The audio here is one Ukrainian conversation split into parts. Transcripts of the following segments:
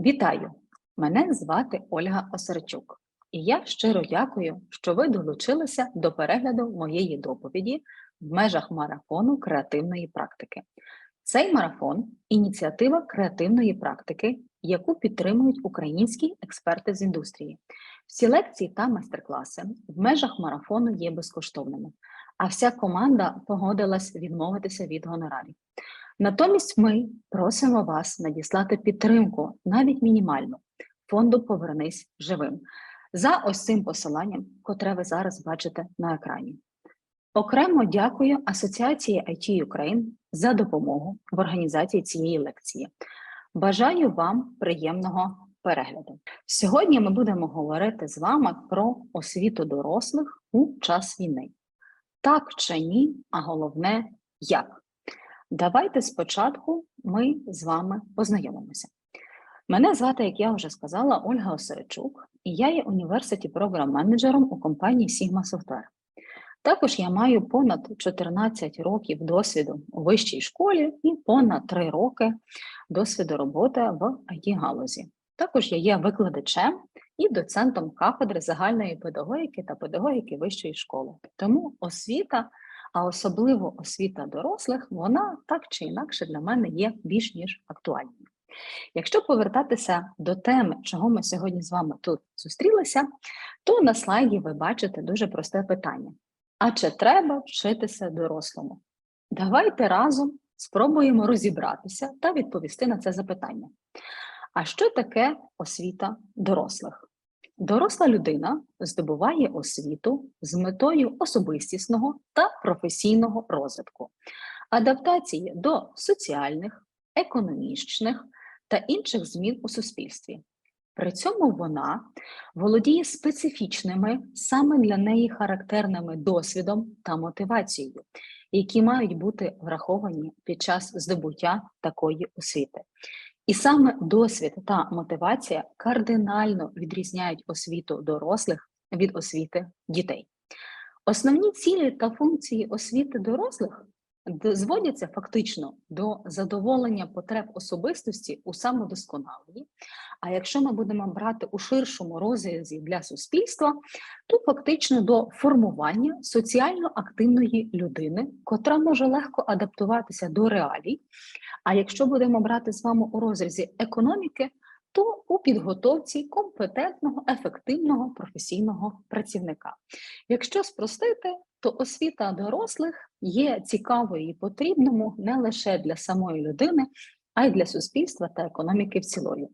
Вітаю! Мене звати Ольга Осарчук, і я щиро дякую, що ви долучилися до перегляду моєї доповіді в межах марафону креативної практики. Цей марафон ініціатива креативної практики, яку підтримують українські експерти з індустрії. Всі лекції та майстер-класи в межах марафону є безкоштовними, а вся команда погодилась відмовитися від гонорарів. Натомість ми просимо вас надіслати підтримку, навіть мінімальну, фонду Повернись живим за ось цим посиланням, котре ви зараз бачите на екрані. Окремо дякую Асоціації IT Ukraine за допомогу в організації цієї лекції. Бажаю вам приємного перегляду. Сьогодні ми будемо говорити з вами про освіту дорослих у час війни. Так чи ні, а головне, як. Давайте спочатку ми з вами познайомимося. Мене звати, як я вже сказала, Ольга Осерчук, і я є університі програм менеджером у компанії Sigma Software. Також я маю понад 14 років досвіду у вищій школі і понад 3 роки досвіду роботи в it галузі. Також я є викладачем і доцентом кафедри загальної педагогіки та педагогіки вищої школи. Тому освіта а особливо освіта дорослих, вона так чи інакше для мене є більш ніж актуальною. Якщо повертатися до теми, чого ми сьогодні з вами тут зустрілися, то на слайді ви бачите дуже просте питання: а чи треба вчитися дорослому? Давайте разом спробуємо розібратися та відповісти на це запитання. А що таке освіта дорослих? Доросла людина здобуває освіту з метою особистісного та професійного розвитку, адаптації до соціальних, економічних та інших змін у суспільстві. При цьому вона володіє специфічними саме для неї характерними досвідом та мотивацією, які мають бути враховані під час здобуття такої освіти. І саме досвід та мотивація кардинально відрізняють освіту дорослих від освіти дітей. Основні цілі та функції освіти дорослих зводяться фактично до задоволення потреб особистості у самодосконаленні. А якщо ми будемо брати у ширшому розрізі для суспільства, то фактично до формування соціально активної людини, котра може легко адаптуватися до реалій. А якщо будемо брати з вами у розрізі економіки, то у підготовці компетентного, ефективного професійного працівника. Якщо спростити, то освіта дорослих є цікавою і потрібному не лише для самої людини, а й для суспільства та економіки в цілої.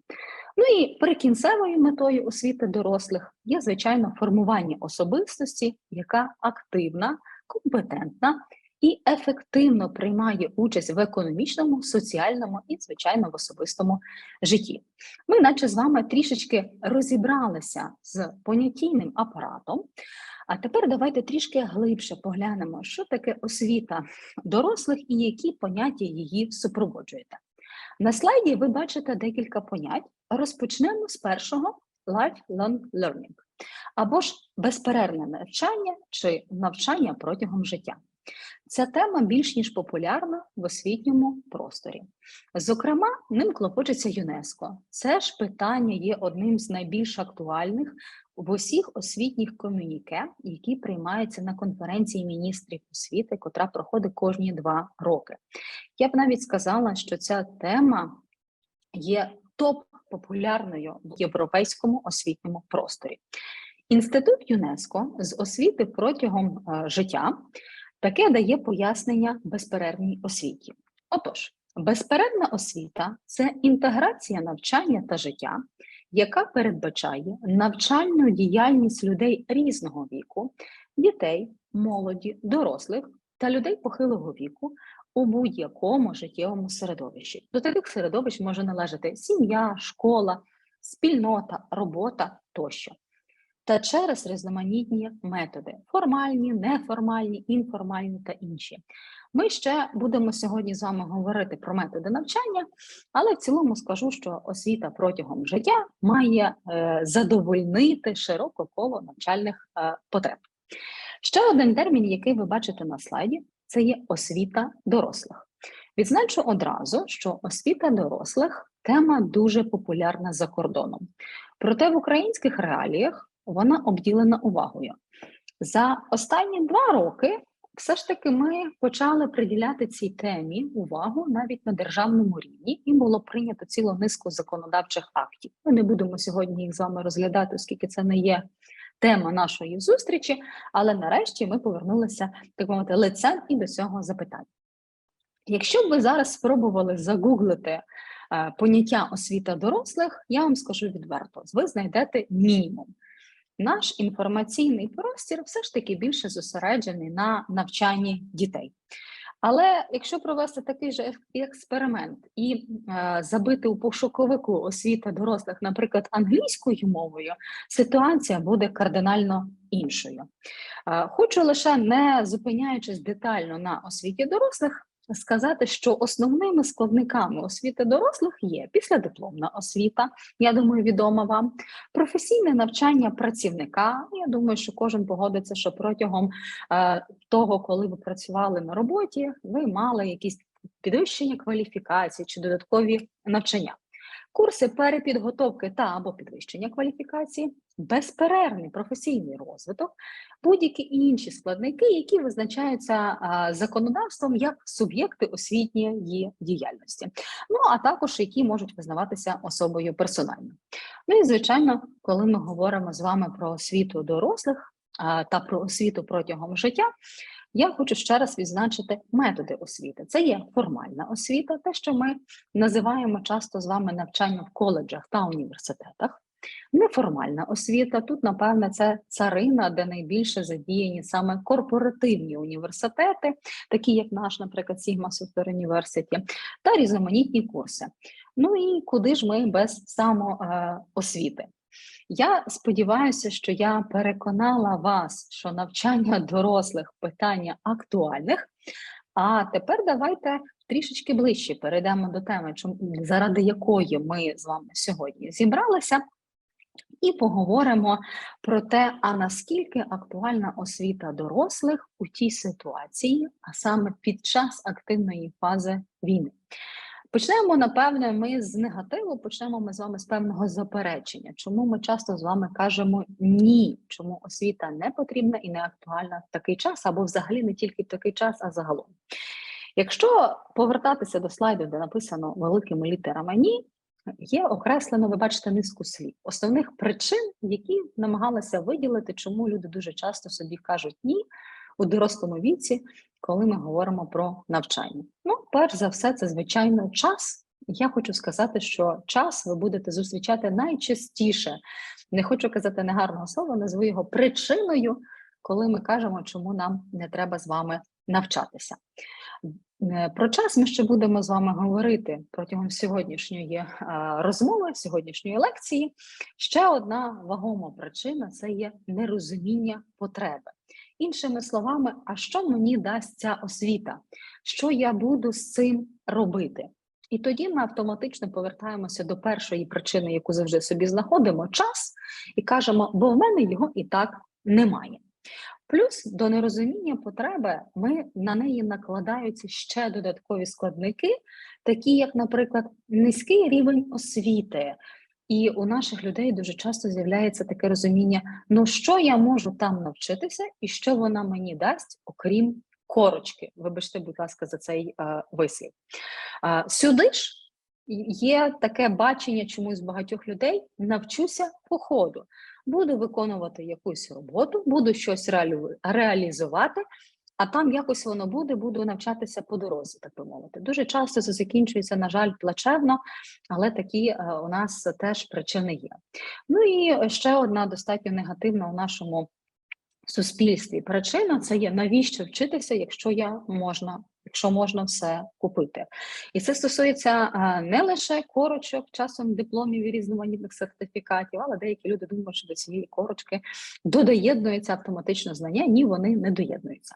Ну і прикінцевою метою освіти дорослих є, звичайно, формування особистості, яка активна, компетентна і ефективно приймає участь в економічному, соціальному і, звичайно, в особистому житті. Ми, наче з вами, трішечки розібралися з понятійним апаратом. А тепер давайте трішки глибше поглянемо, що таке освіта дорослих і які поняття її супроводжуєте. На слайді ви бачите декілька понять. Розпочнемо з першого lifelong learning, або ж безперервне навчання чи навчання протягом життя. Ця тема більш ніж популярна в освітньому просторі. Зокрема, ним клопочеться ЮНЕСКО. Це ж питання є одним з найбільш актуальних в усіх освітніх комюніке, які приймаються на конференції міністрів освіти, котра проходить кожні два роки. Я б навіть сказала, що ця тема є топ-популярною в європейському освітньому просторі. Інститут ЮНЕСКО з освіти протягом е, життя таке дає пояснення безперервній освіті. Отож, безперервна освіта це інтеграція навчання та життя, яка передбачає навчальну діяльність людей різного віку, дітей, молоді, дорослих та людей похилого віку у будь-якому життєвому середовищі. До таких середовищ може належати сім'я, школа, спільнота, робота тощо. Та через різноманітні методи: формальні, неформальні, інформальні та інші. Ми ще будемо сьогодні з вами говорити про методи навчання, але в цілому скажу, що освіта протягом життя має е, задовольнити широке коло навчальних е, потреб. Ще один термін, який ви бачите на слайді, це є освіта дорослих. Відзначу одразу, що освіта дорослих тема дуже популярна за кордоном. Проте в українських реаліях вона обділена увагою. За останні два роки все ж таки ми почали приділяти цій темі увагу навіть на державному рівні, і було прийнято цілу низку законодавчих актів. Ми не будемо сьогодні їх з вами розглядати, оскільки це не є тема нашої зустрічі, але нарешті ми повернулися так мовити лицем і до цього запитання. Якщо б ви зараз спробували загуглити е, поняття освіта дорослих, я вам скажу відверто: ви знайдете мінімум. Наш інформаційний простір все ж таки більше зосереджений на навчанні дітей. Але якщо провести такий же експеримент і е, забити у пошуковику освіта дорослих, наприклад, англійською мовою, ситуація буде кардинально іншою. Е, хочу лише не зупиняючись детально на освіті дорослих, сказати, що основними складниками освіти дорослих є післядипломна освіта, я думаю, відома вам, професійне навчання працівника. Я думаю, що кожен погодиться, що протягом е, того, коли ви працювали на роботі, ви мали якісь підвищення кваліфікації чи додаткові навчання. Курси перепідготовки та або підвищення кваліфікації, безперервний професійний розвиток, будь-які інші складники, які визначаються законодавством як суб'єкти освітньої діяльності, ну а також які можуть визнаватися особою персонально. Ну і звичайно, коли ми говоримо з вами про освіту дорослих та про освіту протягом життя. Я хочу ще раз відзначити методи освіти. Це є формальна освіта, те, що ми називаємо часто з вами навчання в коледжах та університетах. Неформальна освіта тут, напевне, це царина, де найбільше задіяні саме корпоративні університети, такі як наш, наприклад, Sigma Software University, та різноманітні курси. Ну і куди ж ми без самоосвіти? Я сподіваюся, що я переконала вас, що навчання дорослих питання актуальних. А тепер давайте трішечки ближче перейдемо до теми, заради якої ми з вами сьогодні зібралися, і поговоримо про те, а наскільки актуальна освіта дорослих у тій ситуації, а саме під час активної фази війни. Почнемо, напевне, ми з негативу, почнемо ми з вами з певного заперечення. Чому ми часто з вами кажемо ні, чому освіта не потрібна і не актуальна в такий час, або взагалі не тільки в такий час, а загалом. Якщо повертатися до слайду, де написано великими літерами ні, є окреслено, ви бачите, низку слів, основних причин, які намагалися виділити, чому люди дуже часто собі кажуть ні у дорослому віці, коли ми говоримо про навчання. Ну, перш за все, це звичайно час. Я хочу сказати, що час ви будете зустрічати найчастіше. Не хочу казати негарного слова, назву його причиною, коли ми кажемо, чому нам не треба з вами навчатися. Е, про час ми ще будемо з вами говорити протягом сьогоднішньої е, розмови, сьогоднішньої лекції. Ще одна вагома причина це є нерозуміння потреби. Іншими словами, а що мені дасть ця освіта? Що я буду з цим робити? І тоді ми автоматично повертаємося до першої причини, яку завжди собі знаходимо, час, і кажемо, бо в мене його і так немає. Плюс до нерозуміння потреби ми на неї накладаються ще додаткові складники, такі як, наприклад, низький рівень освіти, і у наших людей дуже часто з'являється таке розуміння: ну що я можу там навчитися, і що вона мені дасть, окрім корочки. Вибачте, будь ласка, за цей е, вислів. Е, сюди ж є таке бачення чомусь багатьох людей: навчуся по ходу. Буду виконувати якусь роботу, буду щось реалізувати, а там якось воно буде, буду навчатися по дорозі, так би мовити. Дуже часто це закінчується, на жаль, плачевно, але такі е, у нас теж причини є. Ну і ще одна достатньо негативна у нашому суспільстві причина це є навіщо вчитися, якщо я можна якщо можна все купити. І це стосується не лише корочок, часом дипломів і різноманітних сертифікатів, але деякі люди думають, що до цієї корочки додаєднується автоматично знання. Ні, вони не доєднуються.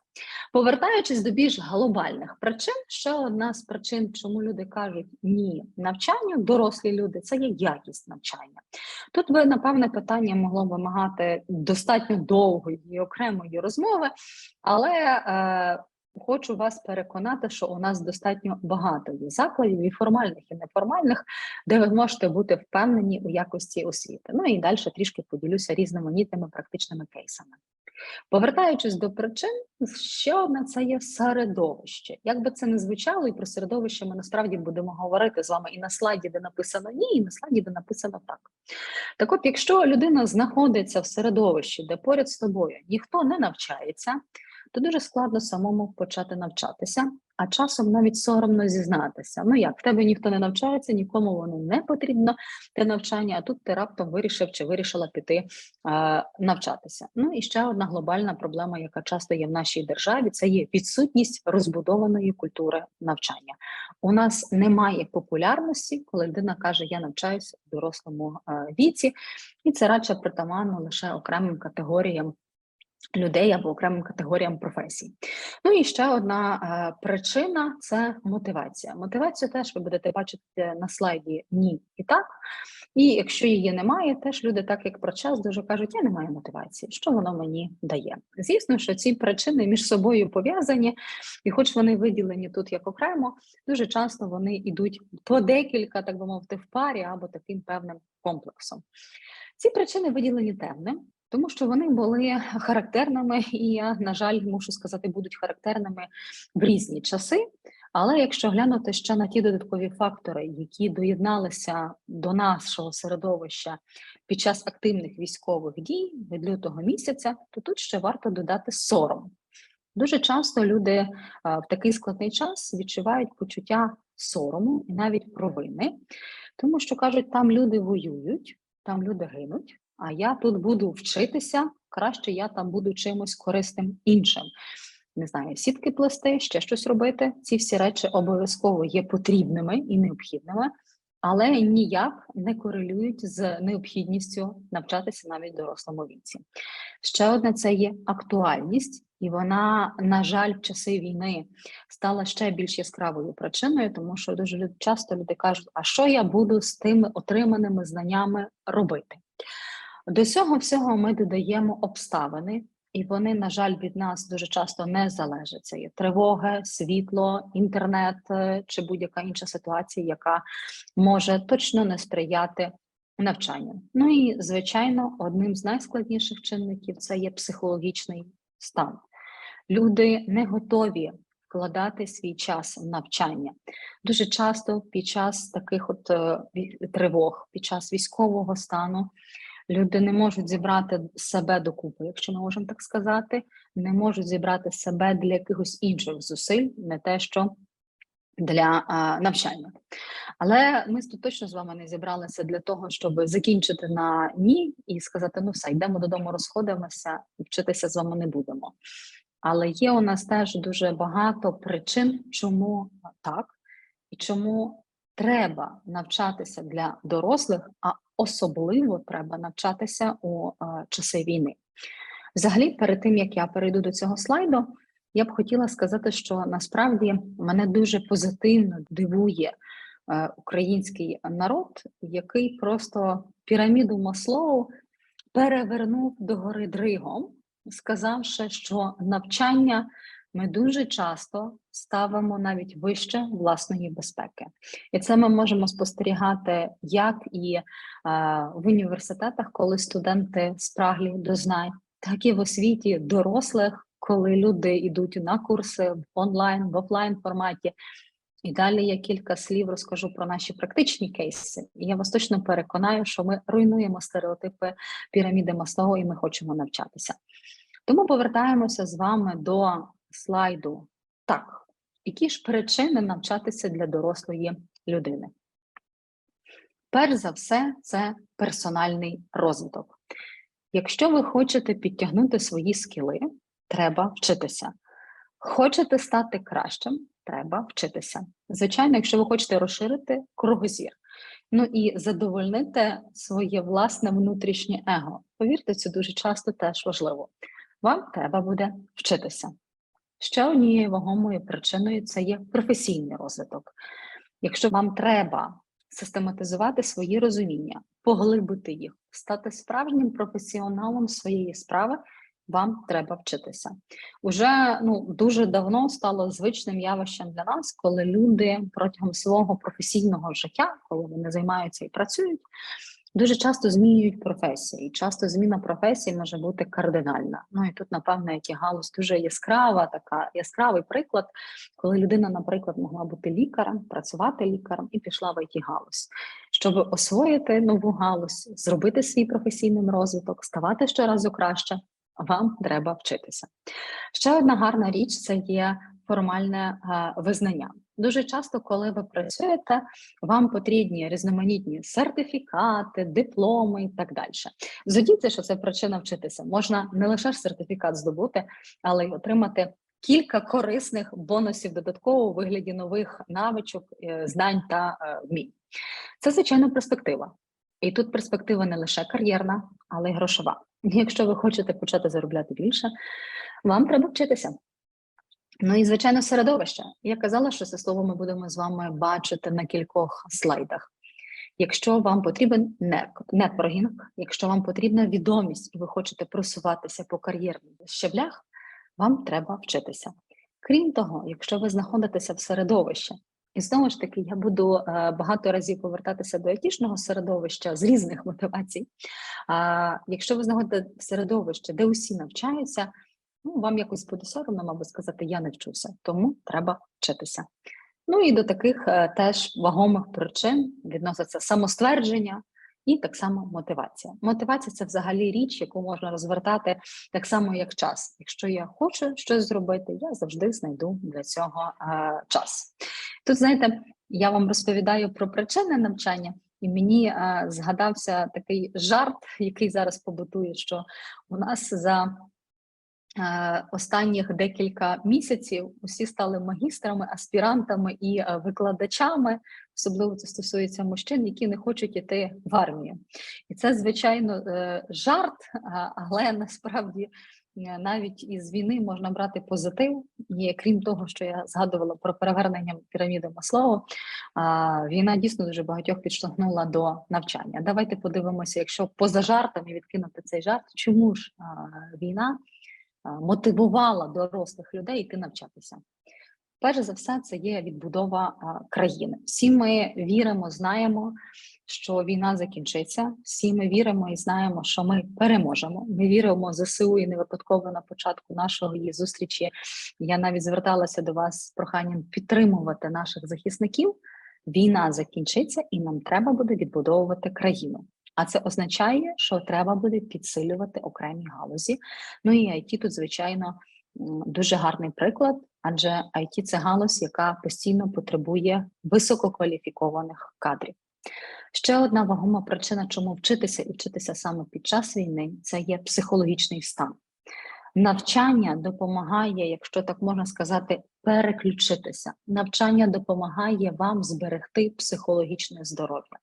Повертаючись до більш глобальних причин, ще одна з причин, чому люди кажуть ні навчанню, дорослі люди, це є якість навчання. Тут би, напевне, питання могло вимагати достатньо довгої і окремої розмови, але е, хочу вас переконати, що у нас достатньо багато є закладів, і формальних, і неформальних, де ви можете бути впевнені у якості освіти. Ну і далі трішки поділюся різноманітними практичними кейсами. Повертаючись до причин, ще одне це є середовище. Як би це не звучало, і про середовище ми насправді будемо говорити з вами і на слайді, де написано ні, і на слайді, де написано так. Так от, якщо людина знаходиться в середовищі, де поряд з тобою ніхто не навчається, то дуже складно самому почати навчатися, а часом навіть соромно зізнатися. Ну як в тебе ніхто не навчається, нікому воно не потрібно те навчання, а тут ти раптом вирішив чи вирішила піти е, навчатися. Ну і ще одна глобальна проблема, яка часто є в нашій державі, це є відсутність розбудованої культури навчання. У нас немає популярності, коли людина каже, я навчаюся в дорослому е, віці, і це радше притаманно лише окремим категоріям людей або окремим категоріям професій. Ну і ще одна е, причина це мотивація. Мотивацію теж ви будете бачити на слайді ні і так. І якщо її немає, теж люди, так як про час, дуже кажуть, я не маю мотивації, що воно мені дає. Звісно, що ці причини між собою пов'язані, і хоч вони виділені тут як окремо, дуже часто вони йдуть по декілька, так би мовити, в парі або таким певним комплексом. Ці причини виділені темним, тому що вони були характерними, і на жаль, мушу сказати, будуть характерними в різні часи. Але якщо глянути ще на ті додаткові фактори, які доєдналися до нашого середовища під час активних військових дій від лютого місяця, то тут ще варто додати сором. Дуже часто люди в такий складний час відчувають почуття сорому і навіть провини, тому що кажуть, там люди воюють, там люди гинуть а я тут буду вчитися, краще я там буду чимось корисним іншим. Не знаю, сітки плести, ще щось робити. Ці всі речі обов'язково є потрібними і необхідними, але ніяк не корелюють з необхідністю навчатися навіть дорослому віці. Ще одне це є актуальність, і вона, на жаль, в часи війни стала ще більш яскравою причиною, тому що дуже часто люди кажуть: а що я буду з тими отриманими знаннями робити? До цього всього ми додаємо обставини, і вони, на жаль, від нас дуже часто не залежать. Це є тривоги, світло, інтернет е, чи будь-яка інша ситуація, яка може точно не сприяти навчанню. Ну і звичайно, одним з найскладніших чинників це є психологічний стан. Люди не готові вкладати свій час в навчання. Дуже часто під час таких от е, тривог, під час військового стану. Люди не можуть зібрати себе докупи, якщо ми можемо так сказати, не можуть зібрати себе для якихось інших зусиль, не те, що для а, навчання. Але ми тут точно з вами не зібралися для того, щоб закінчити на ні і сказати: ну все, йдемо додому, розходимося, вчитися з вами не будемо. Але є у нас теж дуже багато причин, чому так і чому треба навчатися для дорослих, а особливо треба навчатися у е, часи війни. Взагалі, перед тим як я перейду до цього слайду, я б хотіла сказати, що насправді мене дуже позитивно дивує е, український народ, який просто піраміду Маслоу перевернув до гори дригом, сказавши, що навчання ми дуже часто ставимо навіть вище власної безпеки, і це ми можемо спостерігати як і е, в університетах, коли студенти спраглі до знань, так і в освіті дорослих, коли люди йдуть на курси в онлайн, в офлайн форматі. І далі я кілька слів розкажу про наші практичні кейси. І я вас точно переконаю, що ми руйнуємо стереотипи піраміди Маслоу і ми хочемо навчатися. Тому повертаємося з вами до слайду. Так, які ж причини навчатися для дорослої людини? Перш за все, це персональний розвиток. Якщо ви хочете підтягнути свої скіли, треба вчитися. Хочете стати кращим, треба вчитися. Звичайно, якщо ви хочете розширити кругозір, ну і задовольнити своє власне внутрішнє его. Повірте, це дуже часто теж важливо. Вам треба буде вчитися. Ще однією вагомою причиною це є професійний розвиток. Якщо вам треба систематизувати свої розуміння, поглибити їх, стати справжнім професіоналом своєї справи, вам треба вчитися. Уже ну дуже давно стало звичним явищем для нас, коли люди протягом свого професійного життя, коли вони займаються і працюють, дуже часто змінюють професії. І часто зміна професії може бути кардинальна. Ну і тут, напевно, як і галузь дуже яскрава, така яскравий приклад, коли людина, наприклад, могла бути лікарем, працювати лікарем і пішла в it галузь, щоб освоїти нову галузь, зробити свій професійний розвиток, ставати щоразу краще. Вам треба вчитися. Ще одна гарна річ це є формальне е, визнання. Дуже часто, коли ви працюєте, вам потрібні різноманітні сертифікати, дипломи і так далі. Згодіться, що це причина вчитися. Можна не лише сертифікат здобути, але й отримати кілька корисних бонусів додатково у вигляді нових навичок, е, знань та е, вмінь. Це звичайно перспектива. І тут перспектива не лише кар'єрна, але й грошова. Якщо ви хочете почати заробляти більше, вам треба вчитися. Ну і звичайно, середовище. Я казала, що це слово ми будемо з вами бачити на кількох слайдах. Якщо вам потрібен нетворкінг, якщо вам потрібна відомість і ви хочете просуватися по кар'єрних щеблях, вам треба вчитися. Крім того, якщо ви знаходитеся в середовищі, і знову ж таки, я буду е, багато разів повертатися до айтішного середовища з різних мотивацій. Якщо ви знаходите середовище, де усі навчаються, ну вам якось буде соромно, мабуть, сказати, я не вчуся, тому треба вчитися. Ну і до таких е, теж вагомих причин відноситься самоствердження і так само мотивація. Мотивація це взагалі річ, яку можна розвертати так само, як час. Якщо я хочу щось зробити, я завжди знайду для цього е, час. Тут знаєте, я вам розповідаю про причини навчання. І мені е, згадався такий жарт, який зараз побутує, що у нас за останніх декілька місяців усі стали магістрами, аспірантами і е, викладачами, особливо це стосується мужчин, які не хочуть іти в армію. І це, звичайно, е, жарт, але насправді навіть із війни можна брати позитив. І крім того, що я згадувала про перевернення піраміди Маслоу, війна дійсно дуже багатьох підштовхнула до навчання. Давайте подивимося, якщо поза жартами відкинути цей жарт, чому ж війна? Мотивувала дорослих людей йти навчатися. Перш за все, це є відбудова країни. Всі ми віримо, знаємо, що війна закінчиться. Всі ми віримо і знаємо, що ми переможемо. Ми віримо ЗСУ і не випадково на початку нашого її зустрічі. Я навіть зверталася до вас з проханням підтримувати наших захисників. Війна закінчиться, і нам треба буде відбудовувати країну. А це означає, що треба буде підсилювати окремі галузі. Ну і IT тут, звичайно, дуже гарний приклад, адже IT – це галузь, яка постійно потребує висококваліфікованих кадрів. Ще одна вагома причина, чому вчитися і вчитися саме під час війни, це є психологічний стан. Навчання допомагає, якщо так можна сказати, переключитися. Навчання допомагає вам зберегти психологічне здоров'я.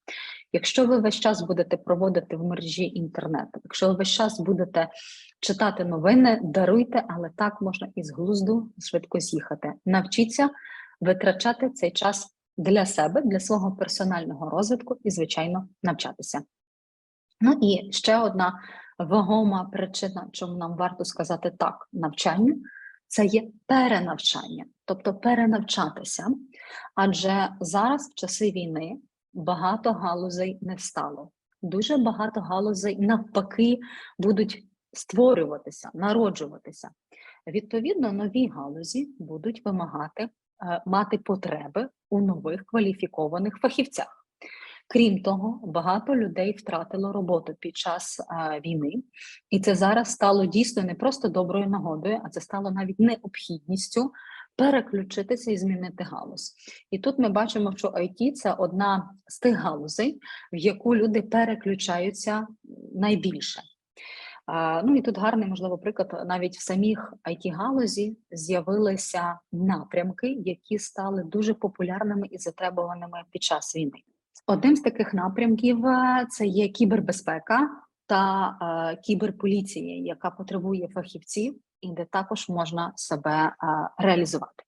Якщо ви весь час будете проводити в мережі інтернету, якщо ви весь час будете читати новини, даруйте, але так можна із глузду швидко з'їхати. Навчіться витрачати цей час для себе, для свого персонального розвитку і, звичайно, навчатися. Ну і ще одна вагома причина, чому нам варто сказати так, навчанню, це є перенавчання, тобто перенавчатися. Адже зараз, в часи війни, багато галузей не стало. Дуже багато галузей навпаки будуть створюватися, народжуватися. Відповідно, нові галузі будуть вимагати е, мати потреби у нових кваліфікованих фахівцях. Крім того, багато людей втратило роботу під час а, війни, і це зараз стало дійсно не просто доброю нагодою, а це стало навіть необхідністю переключитися і змінити галузь. І тут ми бачимо, що IT – це одна з тих галузей, в яку люди переключаються найбільше. А, Ну і тут гарний, можливо, приклад навіть в самих it галузі з'явилися напрямки, які стали дуже популярними і затребуваними під час війни. Одним з таких напрямків е, це є кібербезпека та е, кіберполіція, яка потребує фахівців, і де також можна себе е, реалізувати.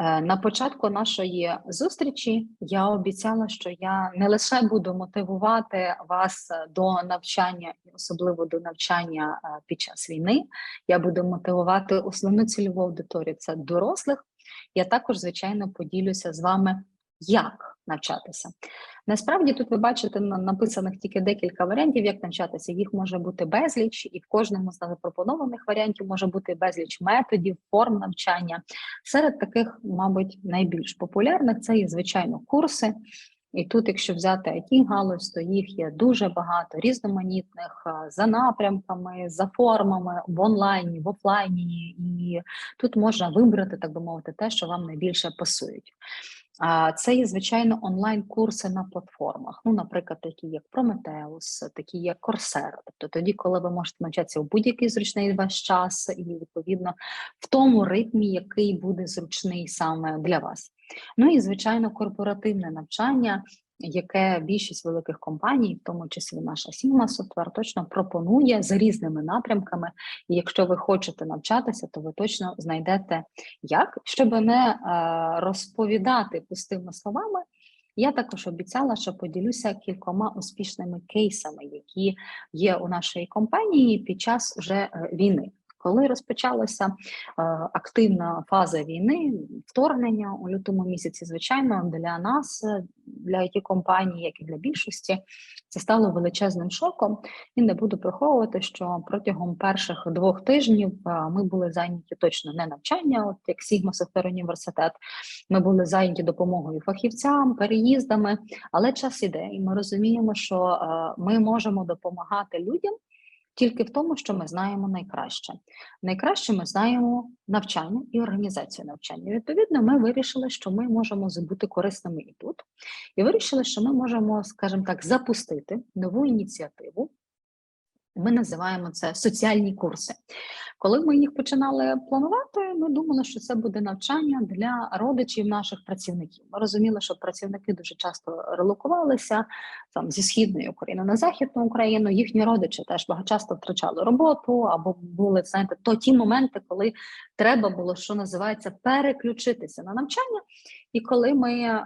Е, На початку нашої зустрічі я обіцяла, що я не лише буду мотивувати вас до навчання, і особливо до навчання е, під час війни. Я буду мотивувати основну цільову аудиторію це дорослих. Я також, звичайно, поділюся з вами, як навчатися. Насправді тут ви бачите на- написаних тільки декілька варіантів, як навчатися. Їх може бути безліч, і в кожному з запропонованих варіантів може бути безліч методів, форм навчання. Серед таких, мабуть, найбільш популярних це є, звичайно, курси. І тут, якщо взяти it галузь, то їх є дуже багато різноманітних за напрямками, за формами в онлайні, в офлайні, і тут можна вибрати, так би мовити, те, що вам найбільше пасують. Це є звичайно онлайн-курси на платформах. Ну, наприклад, такі як Prometheus, такі як Coursera. Тобто тоді, коли ви можете навчатися в будь-який зручний ваш час, і відповідно в тому ритмі, який буде зручний саме для вас. Ну і звичайно, корпоративне навчання, яке більшість великих компаній, в тому числі наша Sigma Software, точно пропонує за різними напрямками. І якщо ви хочете навчатися, то ви точно знайдете як, щоб не е, розповідати пустими словами. Я також обіцяла, що поділюся кількома успішними кейсами, які є у нашої компанії під час уже е, війни. Коли розпочалася е, активна фаза війни, вторгнення у лютому місяці, звичайно, для нас, е, для it компанії, як і для більшості, це стало величезним шоком. І не буду приховувати, що протягом перших двох тижнів е, ми були зайняті точно не навчання, от як Sigma Software університет. Ми були зайняті допомогою фахівцям, переїздами, але час іде, і ми розуміємо, що ми можемо допомагати людям тільки в тому, що ми знаємо найкраще. Найкраще ми знаємо навчання і організацію навчання. Відповідно, ми вирішили, що ми можемо бути корисними і тут, і вирішили, що ми можемо, скажімо так, запустити нову ініціативу. Ми називаємо це соціальні курси. Коли ми їх починали планувати, ми думали, що це буде навчання для родичів наших працівників. Ми розуміли, що працівники дуже часто релокувалися там зі східної України на західну Україну. Їхні родичі теж багато часто втрачали роботу або були знаєте, то ті моменти, коли треба було, що називається, переключитися на навчання. І коли ми е,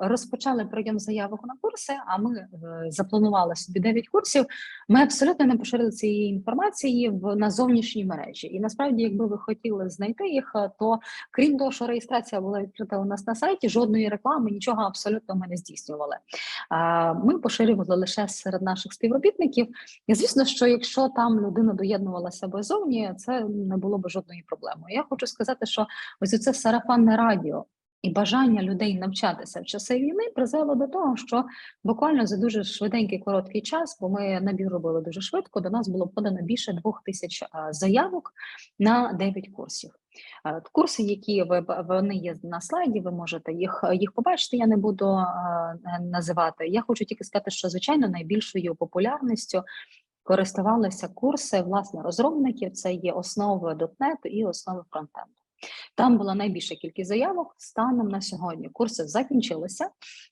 розпочали прийом заявок на курси, а ми е, запланували собі 9 курсів, ми абсолютно не поширили цієї інформації в на зовнішній мережі. І насправді, якби ви хотіли знайти їх, е, то крім того, що реєстрація була відкрита у нас на сайті, жодної реклами, нічого абсолютно ми не здійснювали. Ми поширювали лише серед наших співробітників. І звісно, що якщо там людина доєднувалася би зовні, це не було б жодної проблеми. Я хочу сказати, що ось це сарафанне радіо. І бажання людей навчатися в часи війни призвело до того, що буквально за дуже швиденький короткий час, бо ми набір робили дуже швидко. До нас було подано більше двох тисяч заявок на 9 курсів. Е, Курси, які ви вони є на слайді, ви можете їх їх побачити. Я не буду називати. Я хочу тільки сказати, що звичайно найбільшою популярністю користувалися курси власне розробників. Це є основи .NET і основи фронтенду. Там була найбільша кількість заявок станом на сьогодні. Курси закінчилися.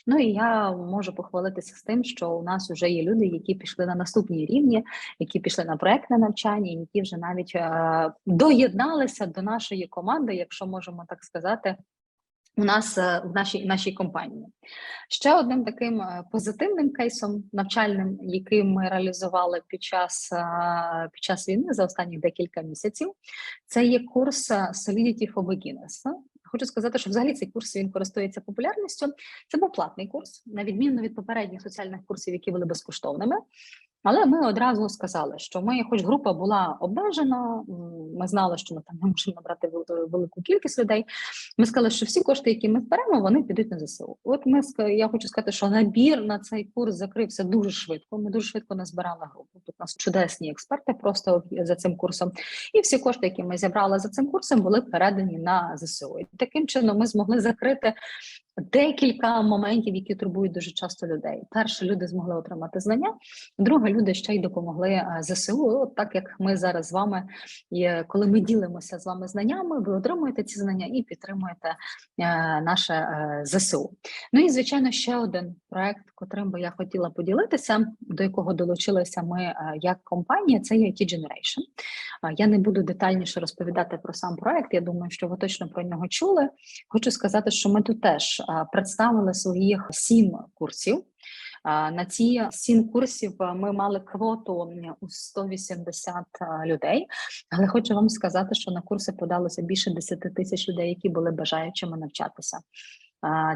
Ну і я можу похвалитися з тим, що у нас вже є люди, які пішли на наступні рівні, які пішли на проектне навчання, які вже навіть е, доєдналися до нашої команди, якщо можемо так сказати. У нас е, в нашій нашій компанії ще одним таким е, позитивним кейсом навчальним, який ми реалізували під час е, під час війни за останні декілька місяців, це є курс Solidity for Beginners. Хочу сказати, що взагалі цей курс він користується популярністю. Це був платний курс, на відміну від попередніх соціальних курсів, які були безкоштовними. Але ми одразу сказали, що ми, хоч група була обмежена, ми знали, що ми там не можемо набрати велику кількість людей. Ми сказали, що всі кошти, які ми зберемо, вони підуть на ЗСУ. От ми я хочу сказати, що набір на цей курс закрився дуже швидко. Ми дуже швидко назбирали групу. Тут у нас чудесні експерти просто за цим курсом. І всі кошти, які ми зібрали за цим курсом, були передані на ЗСУ. І таким чином ми змогли закрити Декілька моментів, які турбують дуже часто людей. Перше, люди змогли отримати знання. Друге, люди ще й допомогли е, ЗСУ. От так як ми зараз з вами, і коли ми ділимося з вами знаннями, ви отримуєте ці знання і підтримуєте е, наше е, ЗСУ. Ну і звичайно, ще один проект, котрим би я хотіла поділитися, до якого долучилися ми як компанія, це є IT Generation. Я не буду детальніше розповідати про сам проект. Я думаю, що ви точно про нього чули. Хочу сказати, що ми тут теж представили своїх сім курсів. На ці сім курсів ми мали квоту у 180 а, людей, але хочу вам сказати, що на курси подалося більше 10 тисяч людей, які були бажаючими навчатися.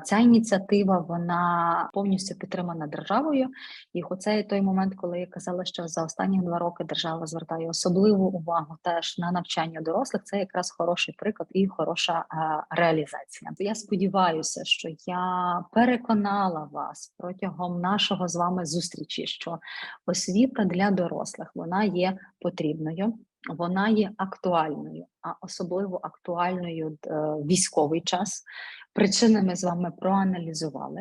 Ця ініціатива вона повністю підтримана державою, і оце той момент, коли я казала, що за останні два роки держава звертає особливу увагу теж на навчання дорослих. Це якраз хороший приклад і хороша реалізація. Я сподіваюся, що я переконала вас протягом нашого з вами зустрічі, що освіта для дорослих вона є потрібною. Вона є актуальною, а особливо актуальною е, військовий час. Причини ми з вами проаналізували.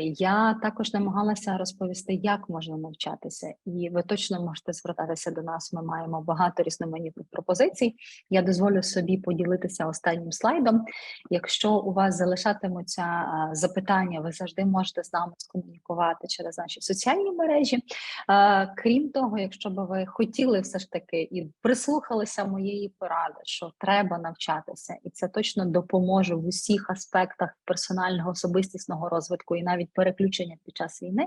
Я також намагалася розповісти, як можна навчатися, і ви точно можете звертатися до нас. Ми маємо багато різноманітних пропозицій. Я дозволю собі поділитися останнім слайдом. Якщо у вас залишатимуться запитання, ви завжди можете з нами скомунікувати через наші соціальні мережі. Крім того, якщо б ви хотіли все ж таки і прислухалися моєї поради, що треба навчатися, і це точно допоможе в усіх аспектах персонального особистісного розвитку і навіть переключення під час війни,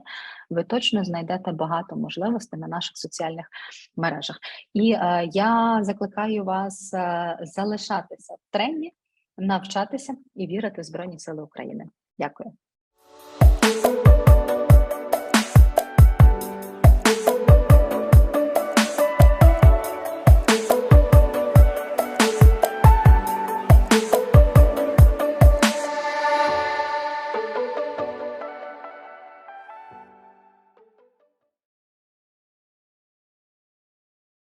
ви точно знайдете багато можливостей на наших соціальних мережах. І е, я закликаю вас е, залишатися в тренді, навчатися і вірити в Збройні Сили України. Дякую.